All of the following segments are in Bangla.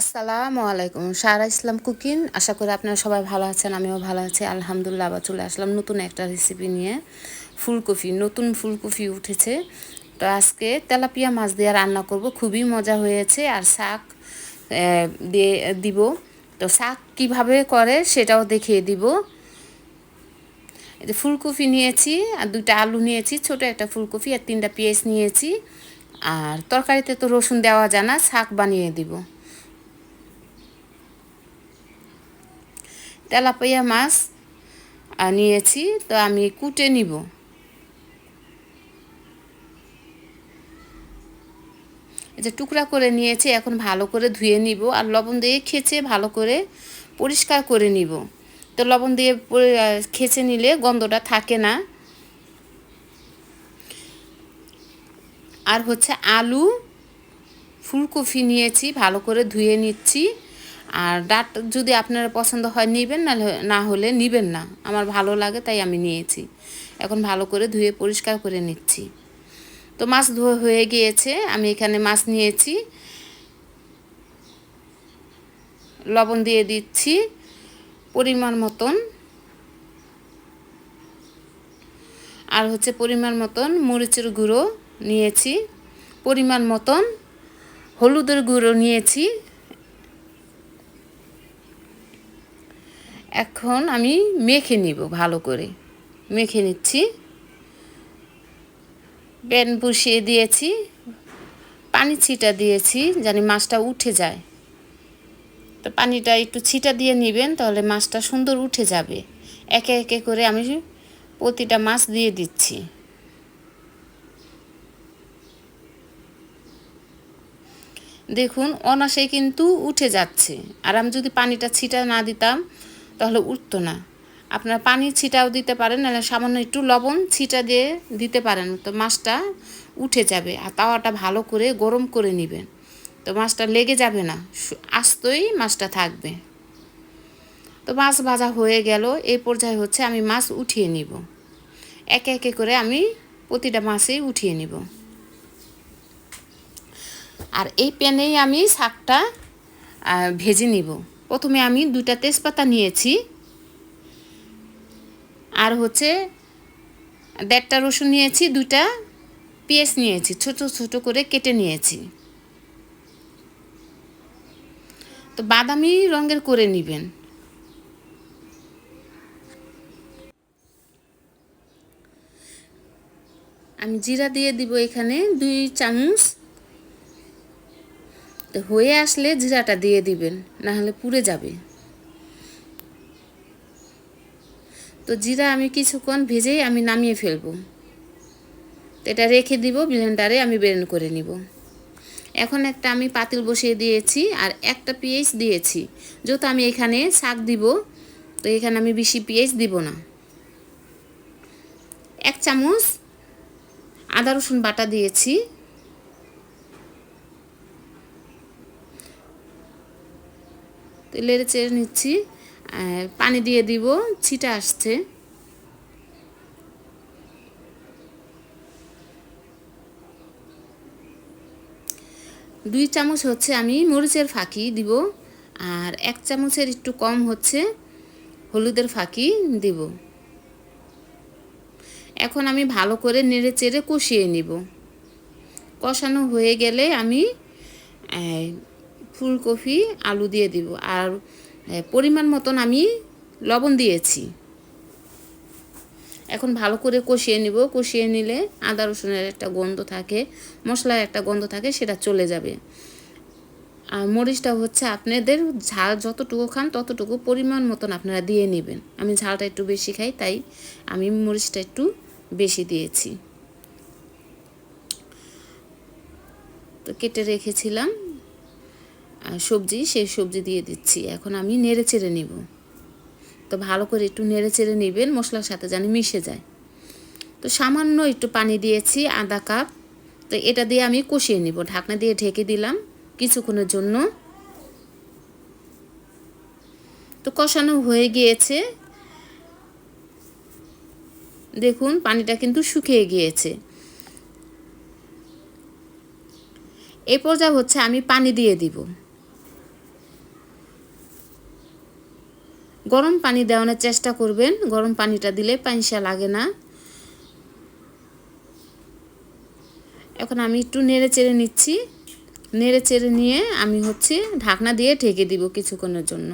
আসসালামু আলাইকুম। সারা ইসলাম কুকিং। আশা করি আপনারা সবাই ভালো আছেন, আমিও ভালো আছি। আলহামদুলিল্লাহ আবার চলে আসলাম নতুন একটা রেসিপি নিয়ে। ফুলকপি, নতুন ফুলকপি উঠেছে। তো আজকে তেলাপিয়া মাছ দিয়ে রান্না করব। খুবই মজা হয়েছে আর শাক দিয়ে দিব। তো শাক কীভাবে করে সেটাও দেখিয়ে দিব। এই ফুলকপি নিয়েছি, আর দুইটা আলু নিয়েছি, ছোট একটা ফুলকপি আর তিনটা পেঁয়াজ নিয়েছি। আর তরকারিতে তো রসুন দেওয়া যায় না, শাক বানিয়ে দিব। তেলাপিয়া মাছ নিয়েছি তো আমি কুটে নিব। যে টুকরা করে নিয়েছি, এখন ভালো করে ধুয়ে নিব আর লবণ দিয়ে খেচে ভালো করে পরিষ্কার করে নিব। তো লবণ দিয়ে খেচে নিলে গন্ধটা থাকে না। আর হচ্ছে আলু, ফুলকপি নিয়েছি, ভালো করে ধুয়ে নিচ্ছি। আর ডাট যদি আপনারা পছন্দ হয় নেবেন না না হলে নেবেন না। আমার ভালো লাগে, তাই আমি নিয়েছি। এখন ভালো করে ধুয়ে পরিষ্কার করে নিচ্ছি। তো মাছ ধোয়া হয়ে গিয়েছে, আমি এখানে মাছ নিয়েছি। লবণ দিয়ে দিচ্ছি, পরিমাণ মতন। আর হচ্ছে পরিমাণ মতন মরিচের গুঁড়ো নিয়েছি। পরিমাণ মতন হলুদের গুঁড়ো নিয়েছি। এখন আমি মেখে নিব ভালো করে। মেখে নিচ্ছি। প্যান বসিয়ে দিয়েছি। পানি ছিটা দিয়েছি জানি মাছটা উঠে যায়। তো পানিটা একটু ছিটা দিয়ে নেবেন তাহলে মাছটা সুন্দর উঠে যাবে। একে একে করে আমি প্রতিটা মাছ দিয়ে দিচ্ছি। দেখুন অনাসে কিন্তু উঠে যাচ্ছে। আর আমি যদি পানিটা ছিটা না দিতাম তাহলে উঠতো না। আপনার পানি ছিটাও দিতে পারেন, নাহলে সামান্য একটু লবণ ছিটা দিয়ে দিতে পারেন। তো মাছটা উঠে যাবে আর তাওয়াটা ভালো করে গরম করে নেবেন। তো মাছটা লেগে যাবে না আস্তই মাছটা থাকবে। তো মাছ ভাজা হয়ে গেল এই পর্যায়ে হচ্ছে আমি মাছ উঠিয়ে নিব। একে একে করে আমি প্রতিটা মাছেই উঠিয়ে নিব। আর এই প্যানেই আমি শাকটা ভেজে নিব। প্রথমে আমি দুটা তেজপাতা নিয়েছি। আর হচ্ছে দেড়টা রসুন নিয়েছি দুটা পেঁয়াজ নিয়েছি, ছোট ছোট করে কেটে নিয়েছি। তো বাদামি রঙের করে নেবেন। আমি জিরা দিয়ে দিব এখানে দুই চামচ। তো হয়ে আসলে জিরাটা দিয়ে দিবেন না হলে পুড়ে যাবে। তো জিরা আমি কিছুক্ষণ ভেজেই আমি নামিয়ে ফেলব। এটা রেখে দিব ব্লেন্ডারে আমি বেরেন করে নিব। এখন একটা আমি পাতিল বসিয়ে দিয়েছি, আর একটা পেঁয়াজ দিয়েছি। যেহেতু আমি এখানে শাক দিব, তো এখানে আমি বেশি পেঁয়াজ দিব না। এক চামচ আদা রসুন বাটা দিয়েছি। তো লেড়ে চেড়ে নিচ্ছি পানি দিয়ে দিব, ছিটা আসছে। দুই চামচ হচ্ছে আমি মরিচের ফাঁকি দিব, আর এক চামচের একটু কম হচ্ছে হলুদের ফাঁকি দিব। এখন আমি ভালো করে নেড়ে চেড়ে কষিয়ে নিব। কষানো হয়ে গেলে আমি ফুলকপি, আলু দিয়ে দিব। আর পরিমাণ মতন আমি লবণ দিয়েছি। এখন ভালো করে কষিয়ে নিব। কষিয়ে নিলে আদা, রসুনের একটা গন্ধ থাকে, মশলার একটা গন্ধ থাকে, সেটা চলে যাবে। আর মরিচটা হচ্ছে আপনাদের ঝাল যতটুকু খান, ততটুকু পরিমাণ মতন আপনারা দিয়ে নেবেন। আমি ঝালটা একটু বেশি খাই, তাই আমি মরিচটা একটু বেশি দিয়েছি। তো কেটে রেখেছিলাম। সবজি, সেই সবজি দিয়ে দিচ্ছি। এখন আমি নেড়ে চেড়ে নিব। তো ভালো করে একটু নেড়ে চেড়ে নেবেন, মশলার সাথে যেন মিশে যায়। তো সামান্য একটু পানি দিয়েছি, আধা কাপ। তো এটা দিয়ে আমি কষিয়ে নিব। ঢাকনা দিয়ে ঢেকে দিলাম কিছুক্ষণের জন্য। তো কষানো হয়ে গিয়েছে। দেখুন, পানিটা কিন্তু শুকিয়ে গিয়েছে। এই পর্যায়ে হচ্ছে, আমি পানি দিয়ে দিব। গরম পানি দেওয়ানোর চেষ্টা করবেন। গরম পানিটা দিলে পানিসা লাগে না। এখন আমি একটু নেড়ে চেড়ে নিচ্ছি। নেড়ে চেড়ে নিয়ে আমি হচ্ছে ঢাকনা দিয়ে ঢেকে দিব কিছুক্ষণের জন্য।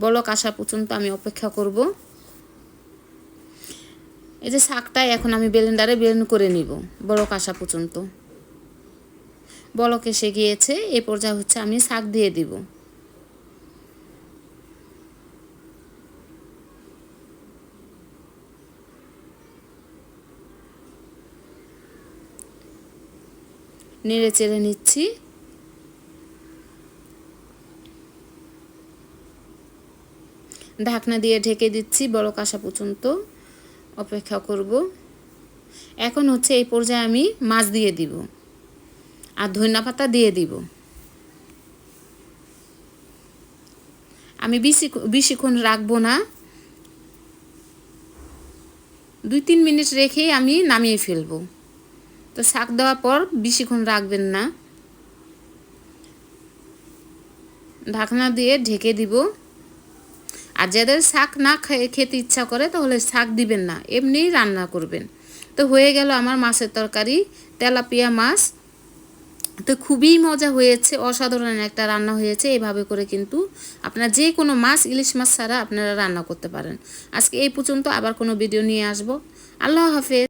বলক আসা পর্যন্ত আমি অপেক্ষা করব। এই যে শাকটা এখন আমি বেলেন্ডারে বেলেন করে নিব। বলক আসা পর্যন্ত। বলক এসে গিয়েছে, এ পর্যায়ে হচ্ছে আমি শাক দিয়ে দিব। নেড়ে চেড়ে নিচ্ছি। ঢাকনা দিয়ে ঢেকে দিচ্ছি বড় কাঁসা পর্যন্ত। অপেক্ষা করব। এখন হচ্ছে এই পর্যায়ে আমি মাছ দিয়ে দিব আর ধনিয়া পাতা দিয়ে দিব। আমি বেশি বেশিক্ষণ রাখব না। দুই তিন মিনিট রেখেই আমি নামিয়ে ফেলব। তো শাক দেওয়ার পর বেশিক্ষণ রাখবেন না। ঢাকনা দিয়ে ঢেকে দিব। আর যাদের শাক না খেতে ইচ্ছা করে তাহলে শাক দিবেন না, এমনিই রান্না করবেন। তো হয়ে গেল আমার মাছের তরকারি, তেলাপিয়া মাছ। তো খুবই মজা হয়েছে, অসাধারণ একটা রান্না হয়েছে, এভাবে করে কিন্তু আপনারা যে কোনো মাছ, ইলিশ মাছ ছাড়া আপনারা রান্না করতে পারেন। আজকে এই পর্যন্ত আবার কোনো ভিডিও নিয়ে আসব। আল্লাহ হাফেজ।